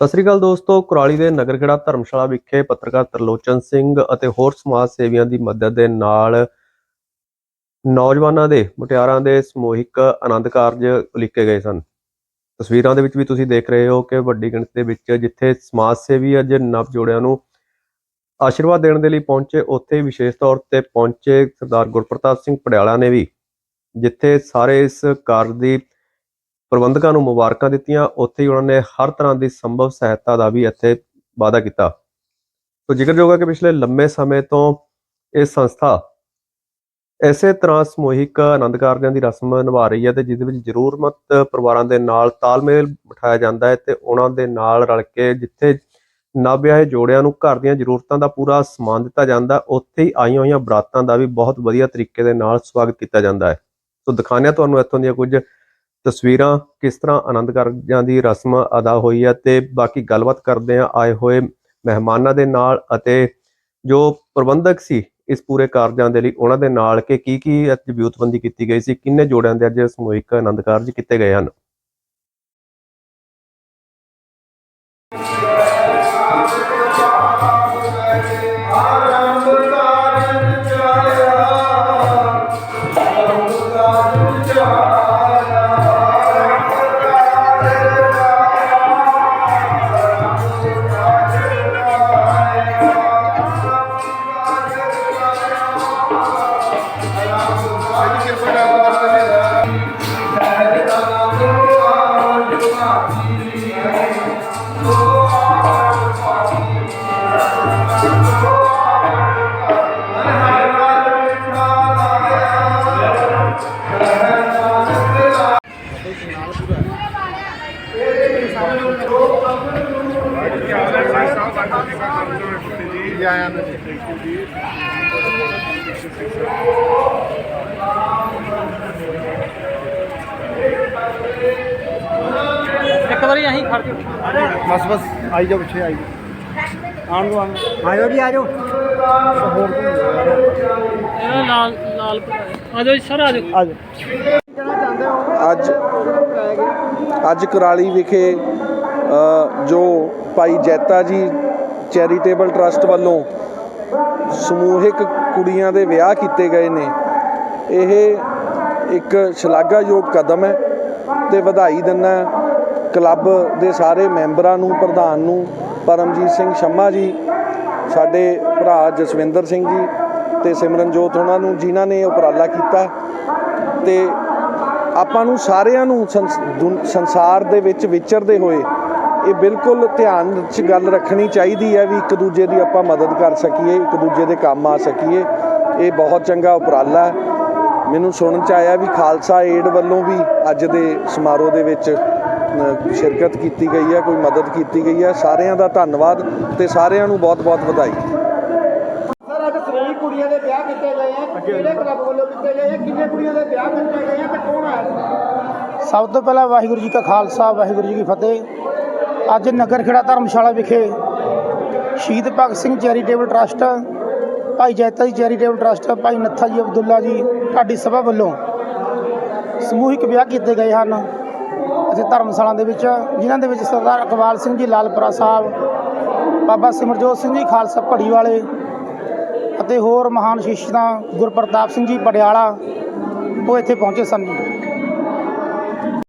ਸਤਿ ਸ੍ਰੀ ਅਕਾਲ ਦੋਸਤੋ, ਕੁਰਾਲੀ ਦੇ ਨਗਰਗੜਾ ਧਰਮਸ਼ਾਲਾ ਵਿਖੇ ਪੱਤਰਕਾਰ ਤਰਲੋਚਨ ਸਿੰਘ ਅਤੇ ਹੋਰ ਸਮਾਜ ਸੇਵੀਆਂ ਦੀ ਮਦਦ ਦੇ ਨਾਲ ਨੌਜਵਾਨਾਂ ਦੇ, ਮੁਟਿਆਰਾਂ ਦੇ ਸਮੂਹਿਕ ਆਨੰਦ ਕਾਰਜ ਉਲੀਕੇ ਗਏ ਸਨ। ਤਸਵੀਰਾਂ ਦੇ ਵਿੱਚ ਵੀ ਤੁਸੀਂ ਦੇਖ ਰਹੇ ਹੋ ਕਿ ਵੱਡੀ ਗਿਣਤੀ ਦੇ ਵਿੱਚ ਜਿੱਥੇ ਸਮਾਜ ਸੇਵੀ ਅੱਜ ਨਵ ਜੋੜਿਆਂ ਨੂੰ ਆਸ਼ੀਰਵਾਦ ਦੇਣ ਦੇ ਲਈ ਪਹੁੰਚੇ, ਉੱਥੇ ਵਿਸ਼ੇਸ਼ ਤੌਰ ਤੇ ਪਹੁੰਚੇ ਸਰਦਾਰ ਗੁਰਪ੍ਰਤਾਪ ਸਿੰਘ ਪੜਿਆਲਾ ਨੇ ਵੀ, ਜਿੱਥੇ ਸਾਰੇ ਇਸ ਕਾਰਜ ਦੀ ਪ੍ਰਬੰਧਕਾਂ ਨੂੰ ਮੁਬਾਰਕਾਂ ਦਿੱਤੀਆਂ। ਉੱਥੇ ਹੀ ਉਹਨਾਂ ਨੇ ਹਰ ਤਰ੍ਹਾਂ ਦੀ ਸੰਭਵ ਸਹਾਇਤਾ ਦਾ ਵੀ ਇੱਥੇ ਵਾਅਦਾ ਕੀਤਾ। ਸੋ ਜ਼ਿਕਰਯੋਗ ਹੈ ਕਿ ਪਿਛਲੇ ਲੰਮੇ ਸਮੇਂ ਤੋਂ ਇਹ ਸੰਸਥਾ ਇਸੇ ਤਰ੍ਹਾਂ ਸਮੂਹਿਕ ਆਨੰਦ ਕਾਰਜਾਂ ਦੀ ਰਸਮ ਨਿਭਾ ਰਹੀ ਹੈ ਤੇ ਜਿਹਦੇ ਵਿੱਚ ਜ਼ਰੂਰਤਮੰਦ ਪਰਿਵਾਰਾਂ ਦੇ ਨਾਲ ਤਾਲਮੇਲ ਬਿਠਾਇਆ ਜਾਂਦਾ ਹੈ ਤੇ ਉਹਨਾਂ ਦੇ ਨਾਲ ਰਲ ਕੇ ਜਿੱਥੇ ਨਵਿਆਹੇ ਜੋੜਿਆਂ ਨੂੰ ਘਰ ਦੀਆਂ ਜ਼ਰੂਰਤਾਂ ਦਾ ਪੂਰਾ ਸਮਾਨ ਦਿੱਤਾ ਜਾਂਦਾ, ਉੱਥੇ ਹੀ ਆਈਆਂ ਹੋਈਆਂ ਬਰਾਤਾਂ ਦਾ ਵੀ ਬਹੁਤ ਵਧੀਆ ਤਰੀਕੇ ਦੇ ਨਾਲ ਸਵਾਗਤ ਕੀਤਾ ਜਾਂਦਾ ਹੈ। ਸੋ ਦਿਖਾਉਂਦੇ ਹਾਂ ਤੁਹਾਨੂੰ ਇੱਥੋਂ ਦੀਆਂ ਕੁਝ ਤਸਵੀਰਾਂ ਕਿਸ ਤਰ੍ਹਾਂ ਆਨੰਦ ਕਾਰਜਾਂ ਦੀ ਰਸਮ ਅਦਾ ਹੋਈ ਹੈ ਤੇ ਬਾਕੀ ਗੱਲਬਾਤ ਕਰਦੇ ਆ ਆਏ ਹੋਏ ਮਹਿਮਾਨਾਂ ਦੇ ਨਾਲ ਅਤੇ ਜੋ ਪ੍ਰਬੰਧਕ ਸੀ ਇਸ ਪੂਰੇ ਕਾਰਜਾਂ ਦੇ ਲਈ ਉਹਨਾਂ ਦੇ ਨਾਲ ਕਿ ਕੀ ਕੀ ਅੱਜ ਵਿਊਤਬੰਦੀ ਕੀਤੀ ਗਈ ਸੀ, ਕਿੰਨੇ ਜੋੜਿਆਂ ਦੇ ਅੱਜ ਸਮੂਹਿਕ ਆਨੰਦ ਕਾਰਜ ਕੀਤੇ ਗਏ ਹਨ? ਇੱਕ ਵਾਰੀ ਅਸੀਂ ਖੜ ਜਾਓ ਬਸ ਬਸ ਆਈ ਜਾ ਪਿੱਛੇ ਆਈ। ਆਉਣ ਦੋ ਦਿਓ। ਆਇਓ ਜੀ ਆਜੋ ਹੋਰ ਇਹਨਾਂ ਲਾਲ ਲਾਲ ਆ ਜਾਓ ਜੀ ਸਰ ਆ ਜਾਓ। ਆ ਜਾਓ। ਅੱਜ ਅੱਜ ਕੁਰਾਲੀ ਵਿਖੇ ਜੋ ਭਾਈ ਜੈਤਾ ਜੀ ਚੈਰੀਟੇਬਲ ਟਰਸਟ ਵੱਲੋਂ ਸਮੂਹਿਕ ਕੁੜੀਆਂ ਦੇ ਵਿਆਹ ਕੀਤੇ ਗਏ ਨੇ, ਇਹ ਇੱਕ ਸ਼ਲਾਘਾਯੋਗ ਕਦਮ ਹੈ ਤੇ ਵਧਾਈ ਦਿੰਦਾ ਕਲੱਬ ਦੇ ਸਾਰੇ ਮੈਂਬਰਾਂ ਨੂੰ, ਪ੍ਰਧਾਨ ਨੂੰ, ਪਰਮਜੀਤ ਸਿੰਘ ਸ਼ੰਮਾ ਜੀ, ਸਾਡੇ ਭਰਾ ਜਸਵਿੰਦਰ ਸਿੰਘ ਜੀ ਤੇ ਸਿਮਰਨਜੋਤ ਉਹਨਾਂ ਨੂੰ, ਜਿਨ੍ਹਾਂ ਨੇ ਉਪਰਾਲਾ ਕੀਤਾ ਤੇ ਆਪਾਂ ਨੂੰ ਸਾਰਿਆਂ ਨੂੰ ਸੰਸ- ਦੁਨ- ਸੰਸਾਰ ਦੇ ਵਿੱਚ ਵਿਚਰਦੇ ਹੋਏ ਇਹ ਬਿਲਕੁਲ ਧਿਆਨ 'ਚ ਗੱਲ ਰੱਖਣੀ ਚਾਹੀਦੀ ਹੈ ਵੀ ਇੱਕ ਦੂਜੇ ਦੀ ਆਪਾਂ ਮਦਦ ਕਰ ਸਕੀਏ ਇੱਕ ਦੂਜੇ ਦੇ ਕੰਮ ਆ ਸਕੀਏ। ਇਹ ਬਹੁਤ ਚੰਗਾ ਉਪਰਾਲਾ ਹੈ। ਮੈਨੂੰ ਸੁਣਨ ਚ ਆਇਆ ਵੀ ਖਾਲਸਾ ਏਡ ਵੱਲੋਂ ਵੀ ਅੱਜ ਦੇ ਸਮਾਰੋਹ ਦੇ ਵਿੱਚ ਸ਼ਿਰਕਤ ਕੀਤੀ ਗਈ ਹੈ ਕੋਈ ਮਦਦ ਕੀਤੀ ਗਈ ਹੈ। ਸਾਰਿਆਂ ਦਾ ਧੰਨਵਾਦ ਤੇ ਸਾਰਿਆਂ ਨੂੰ ਬਹੁਤ-ਬਹੁਤ ਵਧਾਈ। ਸਰ ਅੱਜ ਤਰੀਕ ਕੁੜੀਆਂ ਦੇ ਵਿਆਹ ਕੀਤੇ ਗਏ ਆ। ਕਿਹੜੇ ਕਲੱਬ ਵੱਲੋਂ ਕੀਤੇ ਗਏ ਆ? ਕਿੰਨੇ ਕੁੜੀਆਂ ਦੇ ਵਿਆਹ ਕੀਤੇ ਗਏ ਆ ਤੇ ਕੌਣ ਆਇਆ ਸਭ ਤੋਂ ਪਹਿਲਾਂ ਵਾਹਿਗੁਰੂ ਜੀ ਕਾ ਖਾਲਸਾ ਵਾਹਿਗੁਰੂ ਜੀ ਕੀ ਫਤਿਹ। ਅੱਜ ਨਗਰ ਖੇੜਾ ਧਰਮਸ਼ਾਲਾ ਵਿਖੇ ਸ਼ਹੀਦ ਭਗਤ ਸਿੰਘ ਚੈਰੀਟੇਬਲ ਟਰਸਟ, ਭਾਈ ਜੈਤਾ ਜੀ ਚੈਰੀਟੇਬਲ ਟਰਸਟ, ਭਾਈ ਨੱਥਾ ਜੀ ਅਬਦੁੱਲਾ ਜੀ ਢਾਡੀ ਸਭਾ ਵੱਲੋਂ ਸਮੂਹਿਕ ਵਿਆਹ ਕੀਤੇ ਗਏ ਹਨ। ਅਤੇ ਧਰਮਸ਼ਾਲਾ ਦੇ ਵਿੱਚ, ਜਿਨ੍ਹਾਂ ਦੇ ਵਿੱਚ ਸਰਦਾਰ ਇਕਬਾਲ ਸਿੰਘ ਜੀ, ਲਾਲਪੁਰਾ ਸਾਹਿਬ, ਬਾਬਾ ਸਿਮਰਜੋਤ ਸਿੰਘ ਜੀ, ਖਾਲਸਾ ਪੜੀ ਵਾਲੇ ਅਤੇ ਹੋਰ ਮਹਾਨ ਸ਼ਿਸ਼ਤਾਂ ਗੁਰਪ੍ਰਤਾਪ ਸਿੰਘ ਜੀ, ਪਟਿਆਲਾ, ਉਹ ਇੱਥੇ ਪਹੁੰਚੇ ਸਨ